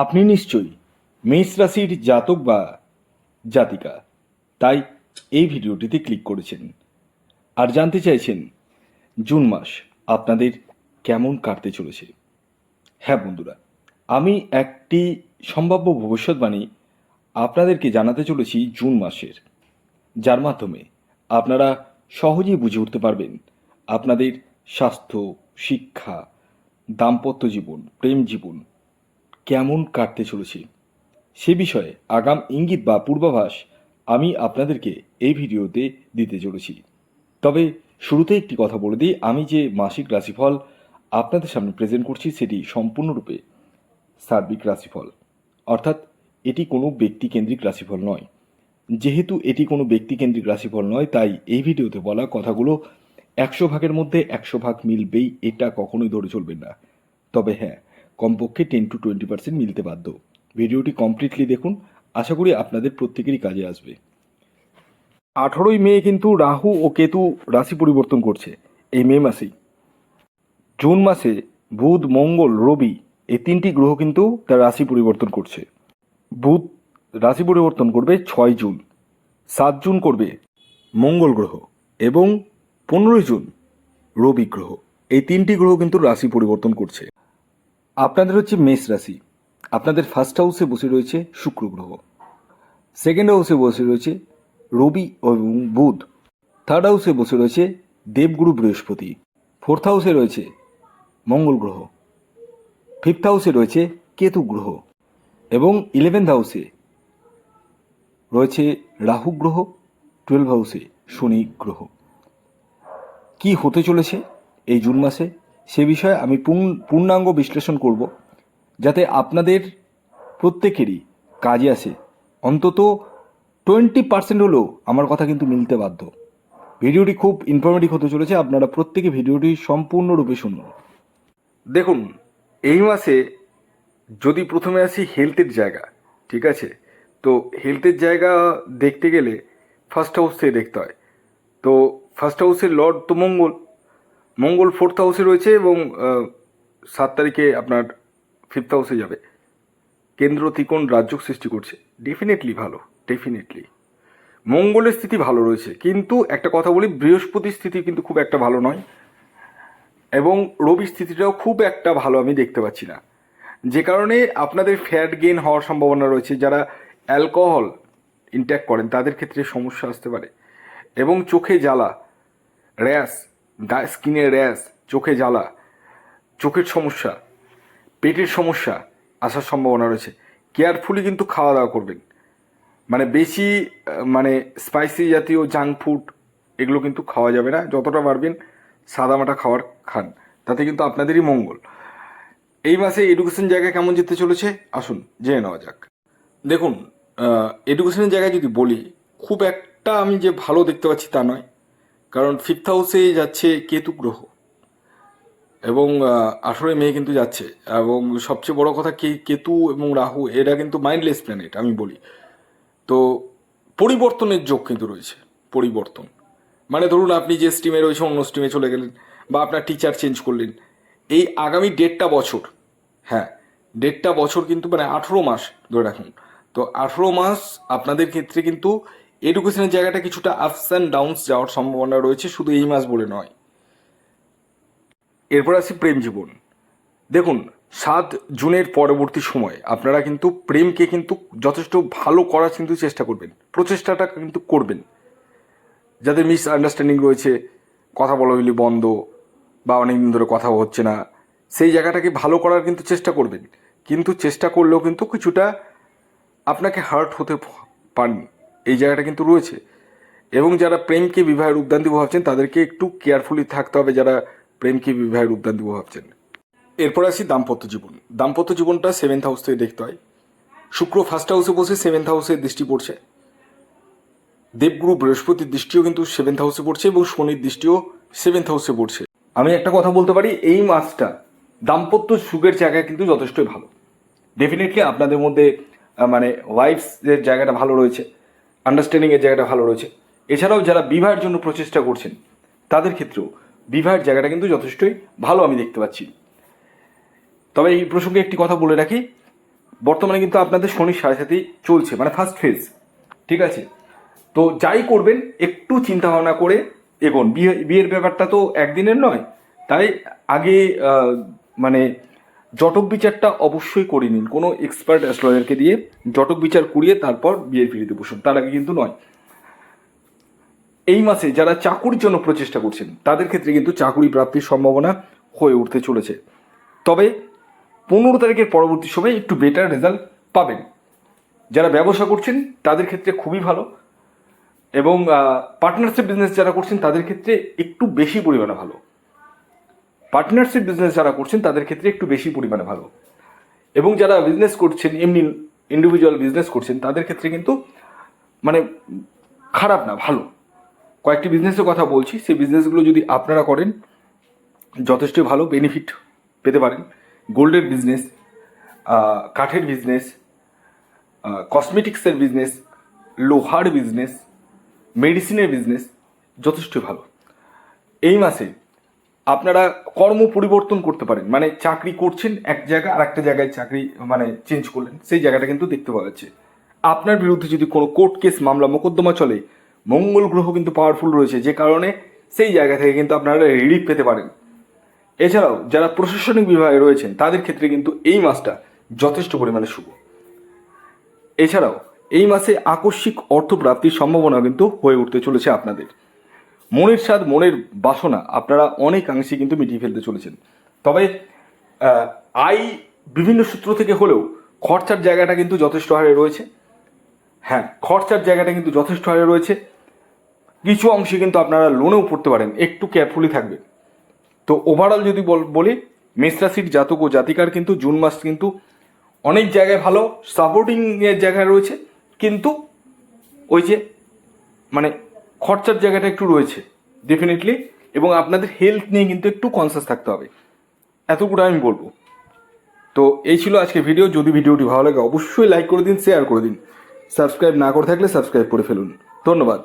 আপনি নিশ্চয়ই মেষ রাশির জাতক বা জাতিকা, তাই এই ভিডিওটিতে ক্লিক করেছেন। আর জানতে চাইছেন, জুন মাস আপনাদের কেমন কাটতে চলেছে? হ্যাঁ বন্ধুরা, আমি একটি সম্ভাব্য ভবিষ্যৎবাণী আপনাদেরকে জানাতে চলেছি জুন মাসের। যার মাধ্যমে আপনারা সহজেই বুঝে উঠতে পারবেন আপনাদের স্বাস্থ্য, শিক্ষা, দাম্পত্য জীবন, প্রেম জীবন কেমন কাটতে চলেছে। সে বিষয়ে আগাম ইঙ্গিত বা পূর্বাভাস আমি আপনাদেরকে এই ভিডিওতে দিতে চলেছি। তবে শুরুতে একটি কথা বলে দিই, আমি যে মাসিক রাশিফল আপনাদের সামনে প্রেজেন্ট করছি সেটি সম্পূর্ণরূপে সার্বিক রাশিফল। অর্থাৎ এটি কোনো ব্যক্তিকেন্দ্রিক রাশিফল নয়। যেহেতু এটি কোনো ব্যক্তিকেন্দ্রিক রাশিফল নয়, তাই এই ভিডিওতে বলা কথাগুলো একশো ভাগের মধ্যে একশো ভাগ মিলবেই, এটা কখনোই ধরে চলবেন না। তবে হ্যাঁ কমপক্ষে টেন টু টোয়েন্টি পার্সেন্ট মিলতে বাধ্য। ভিডিওটি কমপ্লিটলি দেখুন। আশা করি আপনাদের প্রত্যেকেরই কাজে আসবে। আঠেরোই মে কিন্তু রাহু ও কেতু রাশি পরিবর্তন করছে। এই মে মাসেই। জুন মাসে বুধ, মঙ্গল, রবি এই তিনটি গ্রহ কিন্তু তার রাশি পরিবর্তন করছে। বুধ রাশি পরিবর্তন করবে ছয় জুন। সাত জুন করবে মঙ্গল গ্রহ এবং পনেরোই জুন রবি গ্রহ। এই তিনটি গ্রহ কিন্তু রাশি পরিবর্তন করছে। আপনাদের হচ্ছে মেষ রাশি। আপনাদের ফার্স্ট হাউসে বসে রয়েছে শুক্র গ্রহ। সেকেন্ড হাউসে বসে রয়েছে রবি এবং বুধ। থার্ড হাউসে বসে রয়েছে দেবগুরু বৃহস্পতি। ফোর্থ হাউসে রয়েছে মঙ্গল গ্রহ। ফিফথ হাউসে রয়েছে কেতু গ্রহ। এবং ইলেভেন্থ হাউসে রয়েছে রাহু গ্রহ টুয়েলভ হাউসে শনি গ্রহ। কি হতে চলেছে এই জুন মাসে? সে বিষয়ে আমি পূর্ণ- পূর্ণাঙ্গ বিশ্লেষণ করব, যাতে আপনাদের প্রত্যেকেরই কাজে আসে। অন্তত টোয়েন্টি পার্সেন্ট হলেও আমার কথা কিন্তু মিলতে বাধ্য। ভিডিওটি খুব ইনফরমেটিভ হতে চলেছে, আপনারা প্রত্যেকে ভিডিওটি সম্পূর্ণরূপে শুনুন। দেখুন, এই মাসে যদি প্রথমে আসি হেলথের জায়গা, ঠিক আছে? তো হেলথের জায়গা দেখতে গেলে ফার্স্ট হাউস থেকে দেখতে হয়। তো ফার্স্ট হাউসের লর্ড তো মঙ্গল মঙ্গল ফোর্থ হাউসে রয়েছে এবং সাত তারিখে আপনার ফিফথ হাউসে যাবে। কেন্দ্র ত্রিকোণ রাজ্য সৃষ্টি করছে। ডেফিনেটলি ভালো ডেফিনেটলি মঙ্গলের স্থিতি ভালো রয়েছে, কিন্তু একটা কথা বলি, বৃহস্পতির স্থিতি কিন্তু খুব একটা ভালো নয়। এবং রবির স্থিতিটাও খুব একটা ভালো আমি দেখতে পাচ্ছি না। যে কারণে আপনাদের ফ্যাট গেইন হওয়ার সম্ভাবনা রয়েছে। যারা অ্যালকোহল ইনট্যাক করেন, তাদের ক্ষেত্রে সমস্যা আসতে পারে। এবং চোখে জ্বালা, র্যাশ স্কিনের র্যাশ, চোখে জ্বালা, চোখের সমস্যা, পেটের সমস্যা আসার সম্ভাবনা রয়েছে। কেয়ারফুলি কিন্তু খাওয়া দাওয়া করবেন। মানে বেশি মানে স্পাইসি জাতীয় জাঙ্ক ফুড এগুলো কিন্তু খাওয়া যাবে না। যতটা পারবেন সাদামাটা খাওয়ার খান। তাতে কিন্তু আপনাদেরই মঙ্গল। এই মাসে এডুকেশন জায়গায় কেমন যেতে চলেছে? আসুন, জেনে নেওয়া যাক। দেখুন এডুকেশনের জায়গায় যদি বলি, খুব একটা আমি যে ভালো দেখতে পাচ্ছি তা নয়। কারণ ফিফথ হাউসে যাচ্ছে কেতু গ্রহ। এবং আঠেরোই মে কিন্তু যাচ্ছে। এবং সবচেয়ে বড় কথা কে, কেতু এবং রাহু, এরা কিন্তু মাইন্ডলেস প্ল্যানেট আমি বলি। তো পরিবর্তনের যোগ কিন্তু রয়েছে, পরিবর্তন। মানে ধরুন আপনি যে স্ট্রিমে রয়েছে অন্য স্ট্রিমে চলে গেলেন বা আপনার টিচার চেঞ্জ করলেন। এই আগামী দেড়টা বছর হ্যাঁ দেড়টা বছর কিন্তু মানে আঠেরো মাস ধরে রাখুন। তো আঠেরো মাস আপনাদের ক্ষেত্রে কিন্তু এডুকেশনের জায়গাটা কিছুটা আপস অ্যান্ড ডাউনস যাওয়ার সম্ভাবনা রয়েছে, শুধু এই মাস বলে নয়। এরপর আসি প্রেম জীবন। দেখুন, সাত জুনের পরবর্তী সময় আপনারা কিন্তু প্রেমকে কিন্তু যথেষ্ট ভালো করার কিন্তু চেষ্টা করবেন। প্রচেষ্টাটা কিন্তু করবেন। যাদের মিস আন্ডারস্ট্যান্ডিং রয়েছে, কথা বলা হইলে বন্ধ বা অনেকদিন ধরে কথা হচ্ছে না, সেই জায়গাটাকে ভালো করার কিন্তু চেষ্টা করবেন। কিন্তু চেষ্টা করলেও কিন্তু কিছুটা আপনাকে হার্ট হতে পারেন এই জায়গাটা কিন্তু রয়েছে। এবং যারা প্রেমকে বিবাহের উদ্যান দিব ভাবছেন, তাদেরকে একটু কেয়ারফুলি থাকতে হবে যারা প্রেমকে বিবাহের উদ্যান দিব ভাবছেন। এরপর আসি দাম্পত্য জীবন। দাম্পত্য জীবনটা সেভেন্থ হাউস থেকে দেখতে হয়। শুক্র ফার্স্ট হাউসে বসে সেভেন্থ হাউসে দৃষ্টি পড়ছে। দেবগুরু বৃহস্পতির দৃষ্টিও কিন্তু সেভেন্থ হাউসে পড়ছে এবং শনির দৃষ্টিও সেভেন্থ হাউসে পড়ছে। আমি একটা কথা বলতে পারি, এই মাসটা দাম্পত্য সুখের জায়গায় কিন্তু যথেষ্টই ভালো। ডেফিনেটলি আপনাদের মধ্যে মানে ওয়াইফসের জায়গাটা ভালো রয়েছে। আন্ডারস্ট্যান্ডিংয়ের জায়গাটা ভালো রয়েছে। এছাড়াও যারা বিবাহের জন্য প্রচেষ্টা করছেন, তাদের ক্ষেত্রেও বিবাহের জায়গাটা কিন্তু যথেষ্টই ভালো আমি দেখতে পাচ্ছি। তবে এই প্রসঙ্গে একটি কথা বলে রাখি, বর্তমানে কিন্তু আপনাদের শনির সাড়ে সাথেই চলছে মানে ফার্স্ট ফেজ ঠিক আছে? তো যাই করবেন, একটু চিন্তা ভাবনা করে এগোন। বিয়ে, বিয়ের ব্যাপারটা তো একদিনের নয়, তাই আগে মানে জটক বিচারটা অবশ্যই করে নিন। কোনো এক্সপার্ট অ্যাস্ট্রোলজারকে দিয়ে জটক বিচার করিয়ে তারপর বিয়ের পিড়িতে বসুন। তার আগে কিন্তু নয়। এই মাসে যারা চাকুরির জন্য প্রচেষ্টা করছেন, তাদের ক্ষেত্রে কিন্তু চাকুরি প্রাপ্তির সম্ভাবনা হয়ে উঠতে চলেছে। তবে পনেরো তারিখের পরবর্তী সময়ে একটু বেটার রেজাল্ট পাবেন। যারা ব্যবসা করছেন, তাদের ক্ষেত্রে খুবই ভালো এবং পার্টনারশিপ বিজনেস যারা করছেন, তাদের ক্ষেত্রে একটু বেশি পরিমাণে ভালো। পার্টনারশিপ বিজনেস যারা করছেন, তাদের ক্ষেত্রে একটু বেশি পরিমাণে ভালো। এবং যারা বিজনেস করছেন, এমনি ইন্ডিভিজুয়াল বিজনেস করছেন, তাদের ক্ষেত্রে কিন্তু মানে খারাপ না, ভালো। কয়েকটি বিজনেসের কথা বলছি, সেই বিজনেসগুলো যদি আপনারা করেন, যথেষ্ট ভালো বেনিফিট পেতে পারেন। গোল্ডের বিজনেস কাঠের বিজনেস কসমেটিক্সের বিজনেস লোহার বিজনেস মেডিসিনের বিজনেস যথেষ্ট ভালো। এই মাসে আপনারা কর্ম পরিবর্তন করতে পারেন। মানে চাকরি করছেন এক জায়গায় আর একটা জায়গায় চাকরি মানে চেঞ্জ করলেন, সেই জায়গাটা কিন্তু দেখতে পাওয়া যাচ্ছে। আপনার বিরুদ্ধে যদি কোনো কোর্ট কেস মামলা মোকদ্দমা চলে, মঙ্গল গ্রহ কিন্তু পাওয়ারফুল রয়েছে, যে কারণে সেই জায়গা থেকে কিন্তু আপনারা রিলিফ পেতে পারেন। এছাড়াও যারা প্রশাসনিক বিভাগে রয়েছেন, তাদের ক্ষেত্রে কিন্তু এই মাসটা যথেষ্ট পরিমাণে শুভ। এছাড়াও এই মাসে আকস্মিক অর্থপ্রাপ্তির সম্ভাবনা কিন্তু হয়ে উঠতে চলেছে আপনাদের। মনের স্বাদ মনের বাসনা, আপনারা অনেকাংশে কিন্তু মিটিয়ে ফেলতে চলেছেন। তবে আয় বিভিন্ন সূত্র থেকে হলেও খরচার জায়গাটা কিন্তু যথেষ্ট হারে রয়েছে। হ্যাঁ খরচার জায়গাটা কিন্তু যথেষ্ট হারে রয়েছে। কিছু অংশে কিন্তু আপনারা লোনেও পড়তে পারেন, একটু কেয়ারফুলি থাকবে। তো ওভারঅল যদি বল- বলি, মেষ রাশির জাতক ও জাতিকার কিন্তু জুন মাস কিন্তু অনেক জায়গায় ভালো সাপোর্টিংয়ের জায়গায় রয়েছে। কিন্তু ওই যে মানে খরচার জায়গাটা একটু রয়েছে ডেফিনেটলি এবং আপনাদের হেলথ নিয়ে কিন্তু একটু কনসাস থাকতে হবে। এতটুকু আমি বলব। তো এই ছিল আজকে ভিডিও যদি ভিডিওটি ভালো লাগে, অবশ্যই লাইক করে দিন শেয়ার করে দিন। সাবস্ক্রাইব না করে থাকলে সাবস্ক্রাইব করে ফেলুন। ধন্যবাদ।